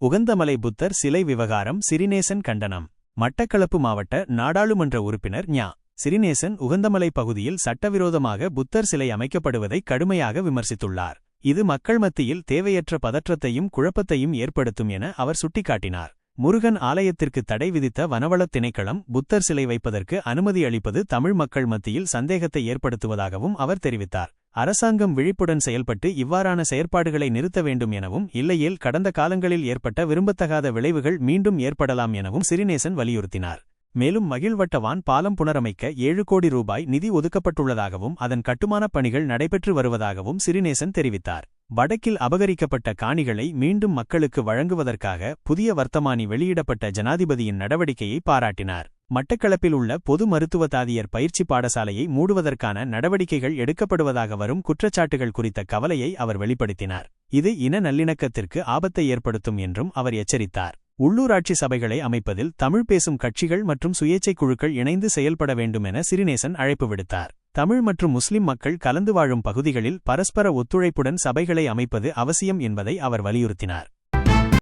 உகந்தமலை புத்தர் சிலை விவகாரம் சிறிநேசன் கண்டனம். மட்டக்களப்பு மாவட்ட நாடாளுமன்ற உறுப்பினர் ஞா. சிறிநேசன் உகந்தமலை பகுதியில் சட்டவிரோதமாக புத்தர் சிலை அமைக்கப்படுவதை கடுமையாக விமர்சித்துள்ளார். இது மக்கள் மத்தியில் தேவையற்ற பதற்றத்தையும் குழப்பத்தையும் ஏற்படுத்தும் என அவர் சுட்டிக்காட்டினார். முருகன் ஆலயத்திற்கு தடை விதித்த வனவளத் திணைக்களம் புத்தர் சிலை வைப்பதற்கு அனுமதி அளிப்பது தமிழ் மக்கள் மத்தியில் சந்தேகத்தை ஏற்படுத்துவதாகவும் அவர் தெரிவித்தார். அரசாங்கம் விழிப்புடன் செயல்பட்டு இவ்வாறான செயற்பாடுகளை நிறுத்த வேண்டும் எனவும் இல்லையேல் கடந்த காலங்களில் ஏற்பட்ட விரும்பத்தகாத விளைவுகள் மீண்டும் ஏற்படலாம் எனவும் சிறிநேசன் வலியுறுத்தினார். மேலும் மகிழ்வட்டவான் பாலம் புனரமைக்க ஏழு கோடி ரூபாய் நிதி ஒதுக்கப்பட்டுள்ளதாகவும் அதன் கட்டுமானப் பணிகள் நடைபெற்று வருவதாகவும் சிறிநேசன் தெரிவித்தார். வடக்கில் அபகரிக்கப்பட்ட காணிகளை மீண்டும் மக்களுக்கு வழங்குவதற்காக புதிய வர்த்தமானி வெளியிடப்பட்ட ஜனாதிபதியின் நடவடிக்கையை பாராட்டினார். மட்டக்களப்பில் உள்ள பொது மருத்துவ தாதியர் பயிற்சி பாடசாலையை மூடுவதற்கான நடவடிக்கைகள் எடுக்கப்படுவதாக வரும் குற்றச்சாட்டுகள் குறித்த கவலையை அவர் வெளிப்படுத்தினார். இது இன நல்லிணக்கத்திற்கு ஆபத்தை ஏற்படுத்தும் என்றும் அவர் எச்சரித்தார். உள்ளூராட்சி சபைகளை அமைப்பதில் தமிழ் பேசும் கட்சிகள் மற்றும் சுயேச்சை குழுக்கள் இணைந்து செயல்பட வேண்டுமென சிறிநேசன் அழைப்பு விடுத்தார். தமிழ் மற்றும் முஸ்லிம் மக்கள் கலந்து வாழும் பகுதிகளில் பரஸ்பர ஒத்துழைப்புடன் சபைகளை அமைப்பது அவசியம் என்பதை அவர் வலியுறுத்தினார்.